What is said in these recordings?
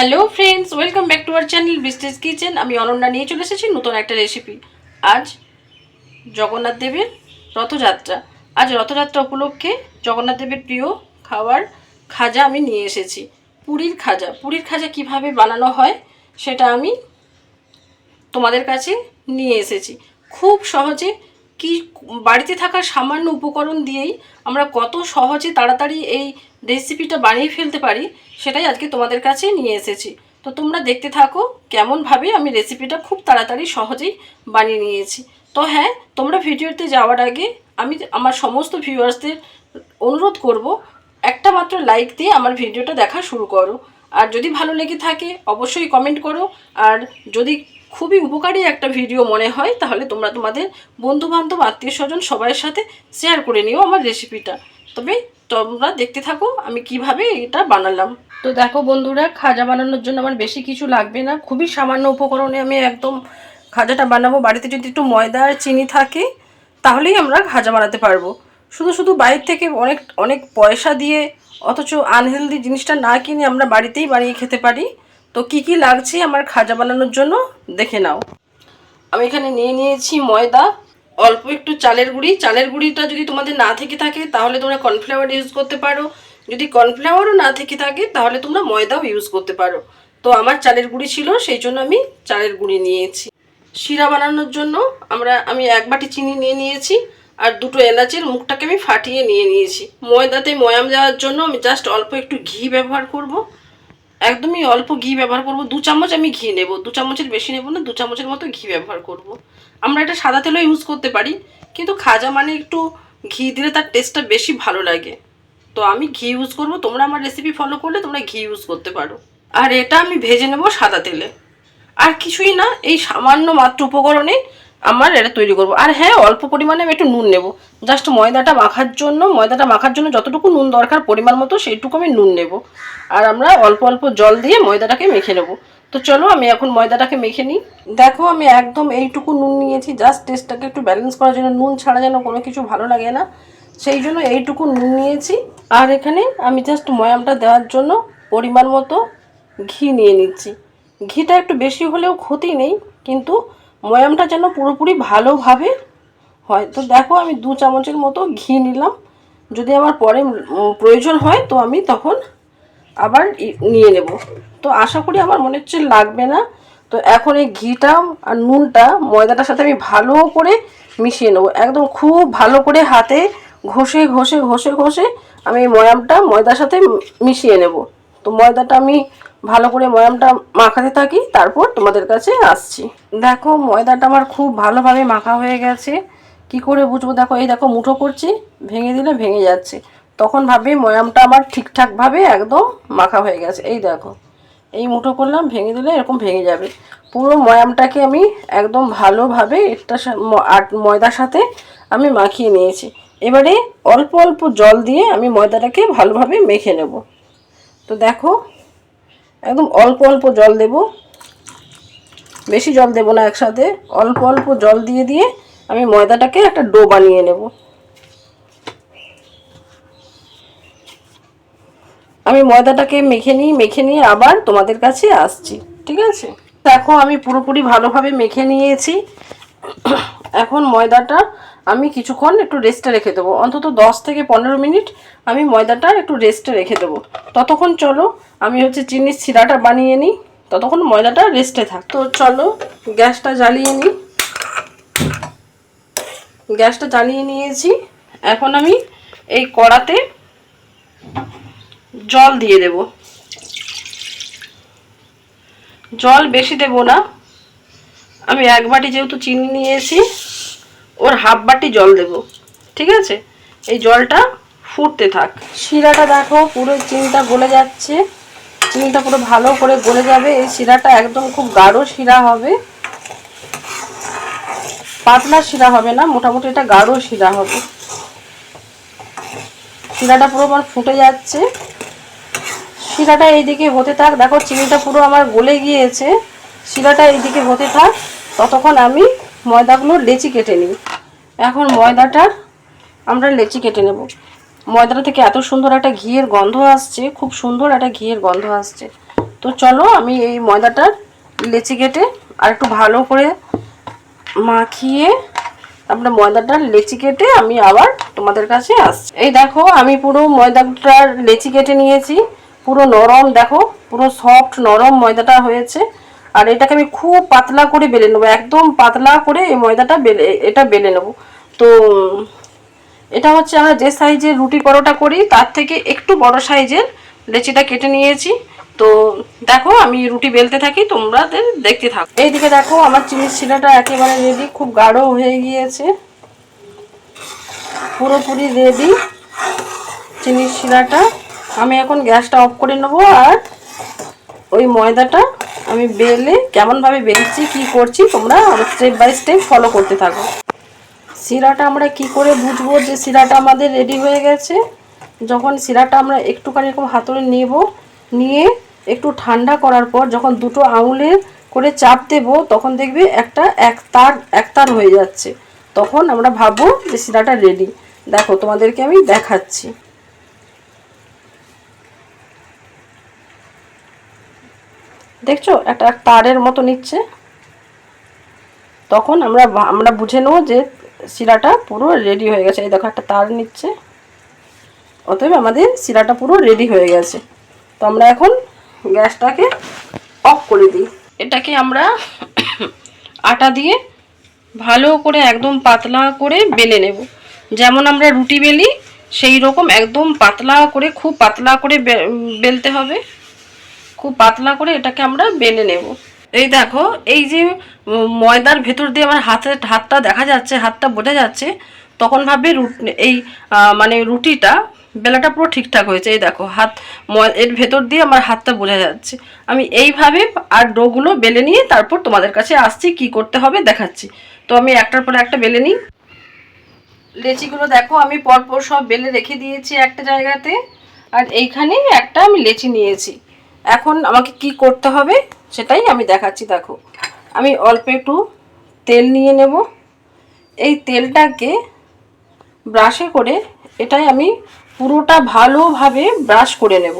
Hello friends welcome back to our channel বিস্টেজ kitchen আমি অনন্যা নিয়ে চলে এসেছি নতুন একটা রেসিপি আজ জগন্নাথ দেবের রথযাত্রা। আজ রথযাত্রা উপলক্ষে জগন্নাথ দেবের প্রিয় খাবার খাজা আমি নিয়ে এসেছি। পুরীর খাজা। পুরীর খাজা কীভাবে বানানো হয় সেটা আমি তোমাদের কাছে নিয়ে এসেছি। খুব সহজে কি বাড়িতে থাকা সামান্য উপকরণ দিয়েই আমরা কত সহজে তাড়াতাড়ি এই রেসিপিটা বানিয়ে ফেলতে পারি, সেটাই আজকে তোমাদের কাছে নিয়ে এসেছি। তো তোমরা দেখতে থাকো কেমনভাবে আমি রেসিপিটা খুব তাড়াতাড়ি সহজেই বানিয়ে নিয়েছি। তো হ্যাঁ তোমরা ভিডিওতে যাওয়ার আগে আমি আমার সমস্ত ভিউয়ার্সদের অনুরোধ করব, একটা মাত্র লাইক দিয়ে আমার ভিডিওটা দেখা শুরু করো। আর যদি ভালো লেগে থাকে, অবশ্যই কমেন্ট করো। আর যদি খুবই উপকারী একটা ভিডিও মনে হয়। তাহলে তোমরা তোমাদের বন্ধু বান্ধব আত্মীয় স্বজন সবার সাথে শেয়ার করে নিও আমার রেসিপিটা তবে তোমরা দেখতে থাকো আমি কীভাবে এটা বানালাম। তো দেখো বন্ধুরা, খাজা বানানোর জন্য আমার বেশি কিছু লাগবে না। খুবই সামান্য উপকরণে আমি একদম খাজাটা বানাবো। বাড়িতে যদি একটু ময়দা আর চিনি থাকে, তাহলেই আমরা খাজা বানাতে পারব। শুধু শুধু বাইরে থেকে অনেক অনেক পয়সা দিয়ে অথচ আনহেলদি জিনিসটা না কিনে আমরা বাড়িতেই বানিয়ে খেতে পারি। তো কি কি লাগছে আমার খাজা বানানোর জন্য? দেখে নাও। আমি এখানে নিয়ে নিয়েছি ময়দা, অল্প একটু চালের গুঁড়ি। চালের গুঁড়িটা যদি তোমাদের না থেকে থাকে, তাহলে তোমরা কর্নফ্লাওয়ার ইউজ করতে পারো। যদি কর্নফ্লাওয়ারও না থেকে থাকে, তাহলে তোমরা ময়দাও ইউজ করতে পারো। তো আমার চালের গুঁড়ি ছিল, সেই জন্য আমি চালের গুঁড়ি নিয়েছি। শিরা বানানোর জন্য আমরা, আমি এক বাটি চিনি নিয়ে নিয়েছি, আর দুটো এলাচের মুখটাকে আমি ফাটিয়ে নিয়ে নিয়েছি। ময়দাতে ময়াম দেওয়ার জন্য আমি জাস্ট অল্প একটু ঘি ব্যবহার করব। একদমই অল্প ঘি ব্যবহার করব। দু চামচ আমি ঘি নেব। দু চামচের বেশি নেব না, দু চামচের মতো ঘি ব্যবহার করব। আমরা এটা সাদা তেলও ইউজ করতে পারি, কিন্তু খাজা মানে একটু ঘি দিলে তার টেস্টটা বেশি ভালো লাগে। তো আমি ঘি ইউজ করব। তোমরা আমার রেসিপি ফলো করলে তোমরা ঘি ইউজ করতে পারো। আর এটা আমি ভেজে নেব সাদা তেলে। আর কিছুই না, এই সামান্য মাত্র উপকরণে আমার এটা তৈরি করব। আর হ্যাঁ অল্প পরিমাণে আমি একটু নুন নেব। জাস্ট ময়দাটা মাখার জন্য, ময়দাটা মাখার জন্য যতটুকু নুন দরকার পরিমাণ মতো, সেইটুকু আমি নুন নেব। আর আমরা অল্প অল্প জল দিয়ে ময়দাটাকে মেখে নেব। তো চলো, আমি এখন ময়দাটাকে মেখে নিই। দেখো, আমি একদম এইটুকু নুন নিয়েছি। জাস্ট টেস্টটাকে একটু ব্যালেন্স করার জন্য, নুন ছাড়া যেন কোনো কিছু ভালো লাগে না। সেই জন্য এইটুকু নুন নিয়েছি। আর এখানে আমি জাস্ট ময়ামটা দেওয়ার জন্য পরিমাণ মতো ঘি নিয়ে নিচ্ছি। ঘিটা একটু বেশি হলেও ক্ষতি নেই, কিন্তু ময়ামটা যেন পুরোপুরি ভালোভাবে হয়। তো দেখো, আমি দু চামচের মতো ঘি নিলাম। যদি আমার পরে প্রয়োজন হয়, তো আমি তখন আবার নিয়ে নেব। তো আশা করি আমার মনে হচ্ছে লাগবে না। তো এখন এই ঘিটা আর নুনটা ময়দাটার সাথে আমি ভালো করে মিশিয়ে নেব। একদম খুব ভালো করে হাতে ঘষে ঘষে ঘষে ঘষে আমি ময়ামটা ময়দার সাথে মিশিয়ে নেব। তো ময়দাটা আমি ভালো করে ময়ামটা মাখাতে থাকি, তারপর তোমাদের কাছে আসছি। দেখো, ময়দাটা আমার খুব ভালোভাবে মাখা হয়ে গেছে। কি করে বুঝব? দেখো, এই দেখো, মুঠো করছি, ভেঙে দিলে ভেঙে যাচ্ছে। তখন ভাবি ময়ামটা আমার ঠিকঠাকভাবে একদম মাখা হয়ে গেছে। এই দেখো, এই মুঠো করলাম, ভেঙে দিলে এরকম ভেঙে যাবে। পুরো ময়ামটাকে আমি একদম ভালোভাবে একটা ময়দার সাথে আমি মাখিয়ে নিয়েছি। এবারে অল্প অল্প জল দিয়ে আমি ময়দাটাকে ভালোভাবে মেখে নেব। তো দেখো, একদম অল্প অল্প জল দেব। বেশি জল দেব না একসাথে, অল্প অল্প জল দিয়ে দিয়ে আমি ময়দাটাকে একটা ডো বানিয়ে নেব। আমি ময়দাটাকে মেখে নিই, মেখে নিয়ে আবার তোমাদের কাছে আসছি, ঠিক আছে? দেখো, আমি পুরোপুরি ভালোভাবে মেখে নিয়েছি। এখন ময়দাটা আমি কিছুক্ষণ একটু রেস্টে রেখে দেবো। অন্তত দশ থেকে পনেরো মিনিট আমি ময়দাটা একটু রেস্টে রেখে দেবো। ততক্ষণ চলো, আমি হচ্ছে চিনির সিরাটা বানিয়ে নিই। ততক্ষণ ময়দাটা রেস্টে থাক। তো চলো, গ্যাসটা জ্বালিয়ে নিই। গ্যাসটা জ্বালিয়ে নিয়েছি। এখন আমি এই কড়াতে জল দিয়ে দেব। জল বেশি দেব না। আমি এক বাটি যেহেতু চিনি নিয়েছি ওর হাফ বাটি জল দেব, ঠিক আছে? এই জলটা ফুটতে থাক। শিরাটা দেখো, পুরো চিনিটা গলে যাচ্ছে। চিনিটা পুরো ভালো করে গলে যাবে। এই শিরাটা একদম খুব গাঢ় শিরা হবে। পাতলা শিরা হবে না, মোটামুটি এটা গাঢ় শিরা হবে। শিরাটা পুরো আমার ফুটে যাচ্ছে। শিরাটা এইদিকে হতে থাক। দেখো, চিনিটা পুরো আমার গলে গিয়েছে। শিরাটা এইদিকে হতে থাক। ততক্ষণ আমি ময়দাগুলো লেচি কেটে নিই। এখন ময়দাটার আমরা লেচি কেটে নেব। ময়দাটা থেকে এত সুন্দর একটা ঘিয়ের গন্ধ আসছে, খুব সুন্দর একটা ঘিয়ের গন্ধ আসছে। তো চলো আমি এই ময়দাটার লেচি কেটে আর একটু ভালো করে মাখিয়ে তারপরে ময়দাটার লেচি কেটে আমি আবার তোমাদের কাছে আসছি। এই দেখো, আমি পুরো ময়দাটার লেচি কেটে নিয়েছি। পুরো নরম, দেখো, পুরো সফট নরম ময়দাটা হয়েছে। আর এটাকে আমি খুব পাতলা করে বেলে নেব, একদম পাতলা করে এই ময়দাটা বেলে, এটা বেলে নেব। তো, এটা হচ্ছে আমরা যে সাইজের রুটি পরোটা করি, তার থেকে একটু বড় সাইজের লেচিটা কেটে নিয়েছি। তো, দেখো আমি রুটি বেলতে থাকি তোমরা দেখতে থাকো। এইদিকে দেখো আমার চিনির শিরাটা একেবারে রেডি খুব গাঢ় হয়ে গিয়েছে। পুরোপুরি রেডি চিনির শিলাটা আমি এখন গ্যাসটা অফ করে নেব আর ওই ময়দাটা আমি বেলে কেমনভাবে বেলছি, কি করছি, তোমরা স্টেপ বাই স্টেপ ফলো করতে থাকো। শিরাটা আমরা কি করে বুঝব যে শিরাটা আমাদের রেডি হয়ে গেছে? যখন শিরাটা আমরা একটুখানি এরকম হাতড়ে নেব, নিয়ে একটু ঠান্ডা করার পর যখন দুটো আঙুলে করে চাপ দেব, তখন দেখবি একটা এক তার এক তার হয়ে যাচ্ছে। তখন আমরা ভাববো যে শিরাটা রেডি দেখো, তোমাদেরকে আমি দেখাচ্ছি। দেখছ? একটা তারের মতো নিচ্ছে। তখন আমরা আমরা বুঝে নেব যে শিরাটা পুরো রেডি হয়ে গেছে। এই দেখো, একটা তার নিচ্ছে। অতএব আমাদের শিরাটা পুরো রেডি হয়ে গেছে। তো আমরা এখন গ্যাসটাকে অফ করে দিই। এটাকে আমরা আটা দিয়ে ভালো করে একদম পাতলা করে বেলে নেব। যেমন আমরা রুটি বেলি, সেই রকম একদম পাতলা করে, খুব পাতলা করে বেলতে হবে। খুব পাতলা করে এটাকে আমরা বেলে নেব। এই দেখো, এই যে ময়দার ভেতর দিয়ে আমার হাতের হাতটা দেখা যাচ্ছে, হাতটা বোঝা যাচ্ছে, তখন ভাবে রুট- এই মানে রুটিটা, বেলাটা পুরো ঠিকঠাক হয়েছে। এই দেখো, হাত এর ভেতর দিয়ে আমার হাতটা বোঝা যাচ্ছে। আমি এইভাবে আর ডোগুলো বেলে নিয়ে তারপর তোমাদের কাছে আসছি, কি করতে হবে দেখাচ্ছি। তো আমি একটার পর একটা বেলে নিই। লেচিগুলো দেখো, আমি পরপর সব বেলে রেখে দিয়েছি একটা জায়গাতে, আর এইখানে একটা আমি লেচি নিয়েছি। এখন আমাকে কি করতে হবে সেটাই আমি দেখাচ্ছি, দেখো। আমি অল্প একটু তেল নিয়ে নেব। এই তেলটাকে ব্রাশে করে এটাই আমি পুরোটা ভালোভাবে ব্রাশ করে নেব।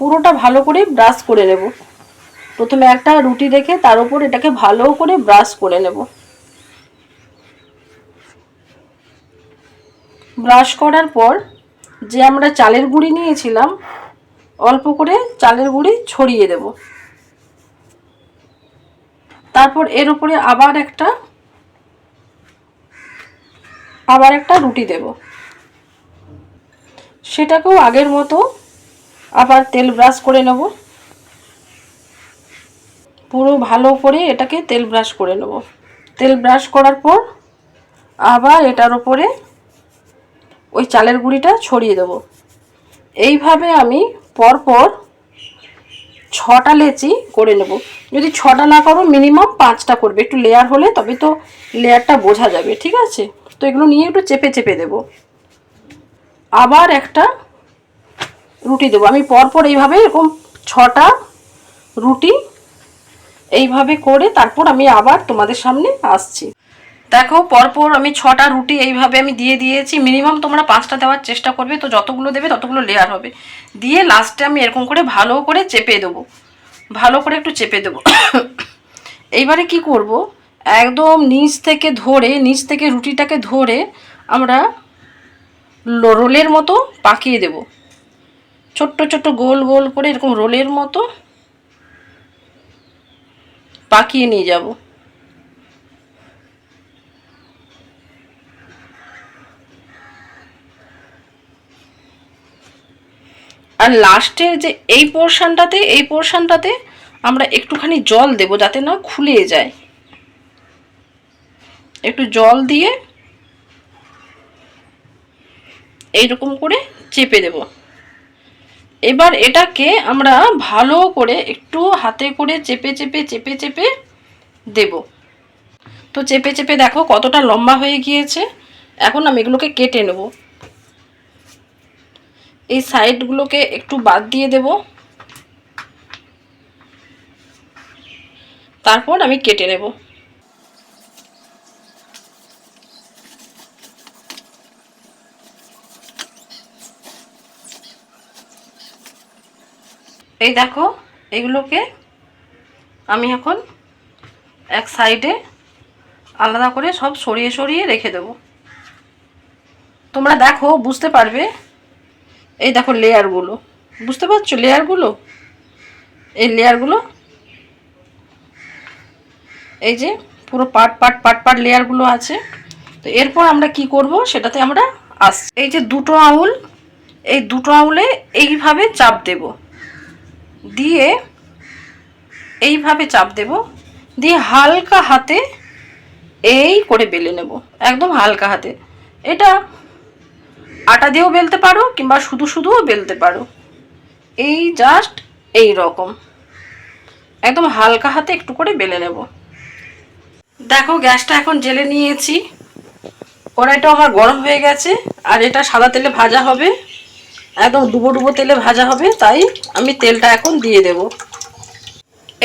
পুরোটা ভালো করে ব্রাশ করে নেব। প্রথমে একটা রুটি রেখে তার উপর এটাকে ভালো করে ব্রাশ করে নেব। ব্রাশ করার পর যে আমরা চালের গুঁড়ি নিয়েছিলাম অল্প করে চালের গুঁড়ি ছড়িয়ে দেব। তারপর এর উপরে আবার একটা আবার একটা রুটি দেব। সেটাকেও আগের মতো আবার তেল ব্রাশ করে নেব। পুরো ভালো করে এটাকে তেল ব্রাশ করে নেব। তেল ব্রাশ করার পর আবার এটার উপরে ওই চালের গুঁড়িটা ছড়িয়ে দেবো। এইভাবে আমি পরপর ছটা লেচি করে নেব। যদি ছটা না করো মিনিমাম পাঁচটা করবে। একটু লেয়ার হলে তবে তো লেয়ারটা বোঝা যাবে, ঠিক আছে? তো এগুলো নিয়ে একটু চেপে চেপে দেব। আবার একটা রুটি দেবো। আমি পরপর এইভাবে এরকম ছটা রুটি এইভাবে করে তারপর আমি আবার তোমাদের সামনে আসছি। দেখো, পরপর আমি ছটা রুটি এইভাবে আমি দিয়ে দিয়েছি। মিনিমাম তোমরা পাঁচটা দেওয়ার চেষ্টা করবে, তো যতগুলো দেবে ততগুলো লেয়ার হবে। দিয়ে লাস্টে আমি এরকম করে ভালো করে চেপে দেবো। ভালো করে একটু চেপে দেবো। এইবারে কি করব? একদম নিচ থেকে ধরে, নিচ থেকে রুটিটাকে ধরে আমরা রোলের মতো পাকিয়ে দেব। ছোট্ট ছোট্ট গোল গোল করে এরকম রোলের মতো পাকিয়ে নিয়ে যাব। আর লাস্টের যে এই পোর্শনটাতে এই পোর্শনটাতে আমরা একটুখানি জল দেব যাতে না খুলে যায়। একটু জল দিয়ে এইরকম করে চেপে দেব। এবার এটাকে আমরা ভালো করে একটু হাতে করে চেপে চেপে চেপে চেপে দেব। তো চেপে চেপে দেখো কতটা লম্বা হয়ে গিয়েছে। এখন আমি এগুলোকে কেটে নেব। এই সাইডগুলোকে একটু বাদ দিয়ে দেব। তারপর আমি কেটে নেব। এই দেখো, এগুলোকে আমি এখন এক সাইডে আলাদা করে সব সরিয়ে সরিয়ে রেখে দেব। তোমরা দেখো, বুঝতে পারবে এই দেখো লেয়ারগুলো বুঝতে পারছ? লেয়ারগুলো এই লেয়ারগুলো এই যে পুরো পাট পাট পাট পাট লেয়ারগুলো আছে। তো এরপর আমরা কি করব? সেটাতে আমরা আস এই যে দুটো আঙুল, এই দুটো আঙুলে এইভাবে চাপ দেব। দিয়ে এইভাবে চাপ দেব। দিয়ে হালকা হাতে এই করে বেলে নেব। একদম হালকা হাতে। এটা আটা দিয়েও বেলতে পারো কিংবা শুধু শুধুও বেলতে পারো। এই জাস্ট এই রকম। একদম হালকা হাতে একটু করে বেলে নেব। দেখো, গ্যাসটা এখন জেলে নিয়েছি। কড়াইটা আমার গরম হয়ে গেছে, আর এটা সাদা তেলে ভাজা হবে। একদম ডুবো ডুবো তেলে ভাজা হবে, তাই আমি তেলটা এখন দিয়ে দেব।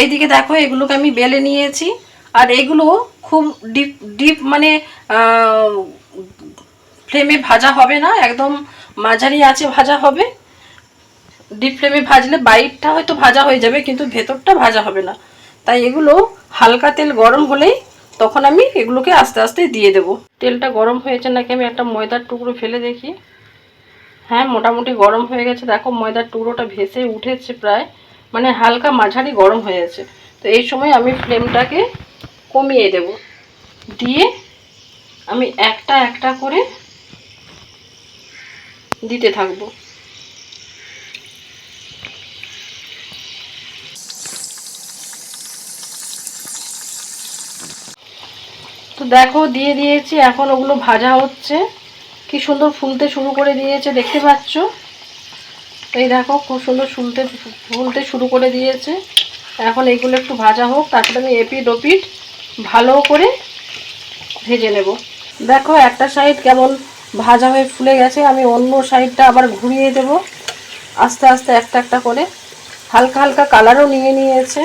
এইদিকে দেখো, এগুলোকে আমি বেলে নিয়েছি। আর এগুলো খুব ডিপ ডিপ মানে ফ্লেমে ভাজা হবে না, একদম মাঝারি আছে ভাজা হবে। ডিপ ফ্লেমে ভাজলে বাইরটা হয়তো ভাজা হয়ে যাবে, কিন্তু ভেতরটা ভাজা হবে না। তাই এগুলো হালকা তেল গরম হলেই তখন আমি এগুলোকে আস্তে আস্তে দিয়ে দেব। তেলটা গরম হয়েছে নাকি আমি একটা ময়দার টুকরো ফেলে দেখি। হ্যাঁ মোটামুটি গরম হয়ে গেছে। দেখো, ময়দার টুকরোটা ভেসে উঠেছে প্রায়। মানে হালকা মাঝারি গরম হয়েছে তো এই সময় আমি ফ্লেমটাকে কমিয়ে দেব। দিয়ে আমি একটা একটা করে দিতে থাকব। তো দেখো, দিয়ে দিয়েছি, এখন ওগুলো ভাজা হচ্ছে। কি সুন্দর ফুলতে শুরু করে দিয়েছে, দেখতে পাচ্ছ? এই দেখো, খুব সুন্দর ফুলতে ফুলতে শুরু করে দিয়েছে। এখন এইগুলো একটু ভাজা হোক, তারপরে আমি এপিট ওপিট ভালো করে ভেজে নেব। দেখো, একটা সাইড কেমন ভাজা হয়ে ফুলে গেছে, আমি অন্য সাইডটা আবার ঘুরিয়ে দেব। আস্তে আস্তে একটা একটা করে। হালকা হালকা কালারও নিয়ে নিয়েছে।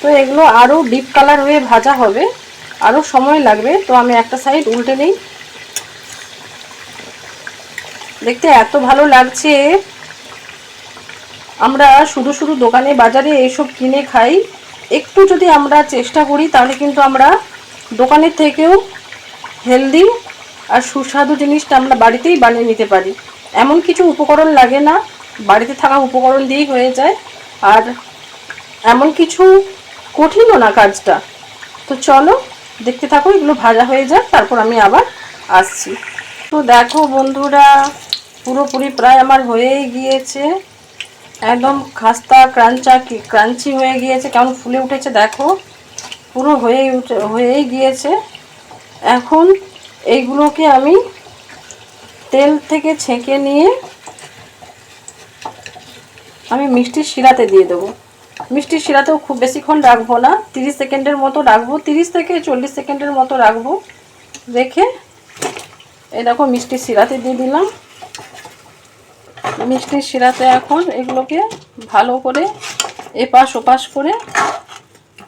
তো এগুলো আরও ডিপ কালার হয়ে ভাজা হবে। আরও সময় লাগবে, তো আমি একটা সাইড উল্টে নিই। দেখতে এত ভালো লাগছে। আমরা শুধু শুধু দোকানে বাজারে এইসব কিনে খাই। একটু যদি আমরা চেষ্টা করি, তাহলে কিন্তু আমরা দোকানের থেকেও হেলদি আর সুস্বাদু জিনিসটা আমরা বাড়িতেই বানিয়ে নিতে পারি। এমন কিছু উপকরণ লাগে না, বাড়িতে থাকা উপকরণ দিয়েই হয়ে যায়। আর এমন কিছু কঠিনও না কাজটা। তো চলো, দেখতে থাকো, এগুলো ভাজা হয়ে যাক, তারপর আমি আবার আসছি। তো দেখো বন্ধুরা, পুরোপুরি প্রায় আমার হয়েই গিয়েছে। একদম খাস্তা, ক্রাঞ্চা ক্রাঞ্চি হয়ে গিয়েছে, কেমন ফুলে উঠেছে দেখো। পুরো হয়েই উঠে, হয়েই গিয়েছে। এখন এইগুলোকে আমি তেল থেকে ছেঁকে নিয়ে আমি মিষ্টির শিরাতে দিয়ে দেবো। মিষ্টির শিরাতেও খুব বেশিক্ষণ রাখব না, তিরিশ সেকেন্ডের মতো রাখব, তিরিশ থেকে চল্লিশ সেকেন্ডের মতো রাখব। রেখে এই দেখো মিষ্টির শিরাতে দিয়ে দিলাম। মিষ্টির শিরাতে এখন এগুলোকে ভালো করে এপাশ ওপাশ করে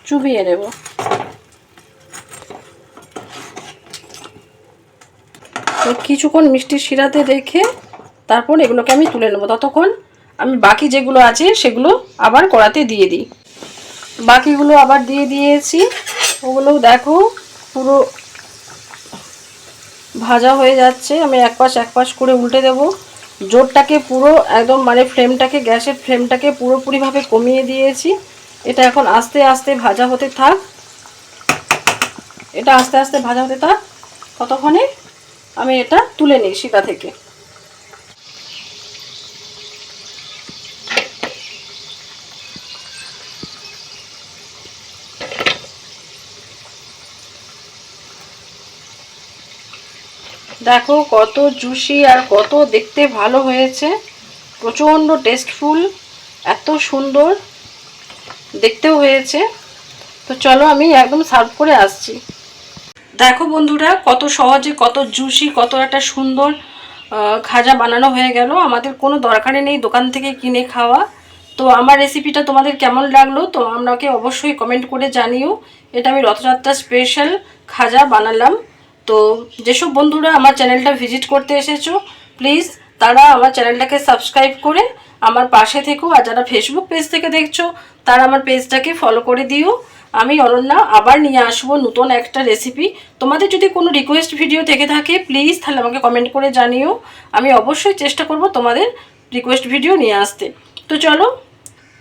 চুবিয়ে নেব। কিছুক্ষণ মিষ্টির শিরাতে রেখে তারপর এগুলোকে আমি তুলে নেব। ততক্ষণ আমি বাকি যেগুলো আছে সেগুলো আবার কড়াতে দিয়ে দিই। বাকিগুলো আবার দিয়ে দিয়েছি। ওগুলো দেখো পুরো ভাজা হয়ে যাচ্ছে। আমি এক পাশ এক পাশ করে উল্টে দেব। জোরটাকে পুরো একদম মানে ফ্লেমটাকে, গ্যাসের ফ্লেমটাকে পুরোপুরিভাবে কমিয়ে দিয়েছি। এটা এখন আস্তে আস্তে ভাজা হতে থাক। এটা আস্তে আস্তে ভাজা হতে থাক। ততক্ষণে আমি এটা তুলে নিই শিতা থেকে। দেখো, কত জুসি আর কত দেখতে ভালো হয়েছে। প্রচণ্ড টেস্টফুল এত সুন্দর দেখতেও হয়েছে। তো চলো আমি একদম সার্ভ করে আসছি। দেখো বন্ধুরা, কত সহজে, কত জুসি কত একটা সুন্দর খাজা বানানো হয়ে গেল। আমাদের কোনো দরকারই নেই দোকান থেকে কিনে খাওয়া। তো আমার রেসিপিটা তোমাদের কেমন লাগল, তো আমাকে অবশ্যই কমেন্ট করে জানিও। এটা আমি রথযাত্রা স্পেশাল খাজা বানালাম। তো যেসব বন্ধুরা আমার চ্যানেলটা ভিজিট করতে এসেছ প্লিজ তারা আমার চ্যানেলটাকে সাবস্ক্রাইব করে আমার পাশে থেকো। আর যারা ফেসবুক পেজ থেকে দেখছ, তারা আমার পেজটাকে ফলো করে দিও। আমি অনন্যা আবার নিয়ে আসব নতুন একটা রেসিপি তোমাদের যদি কোনো রিকোয়েস্ট ভিডিও থেকে থাকে প্লিজ তাহলে আমাকে কমেন্ট করে জানিও। আমি অবশ্যই চেষ্টা করব তোমাদের রিকোয়েস্ট ভিডিও নিয়ে আসতে। তো চলো,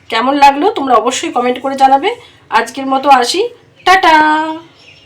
কেমন লাগল তোমরা অবশ্যই কমেন্ট করে জানাবে। আজকের মতো আসি। টাটা!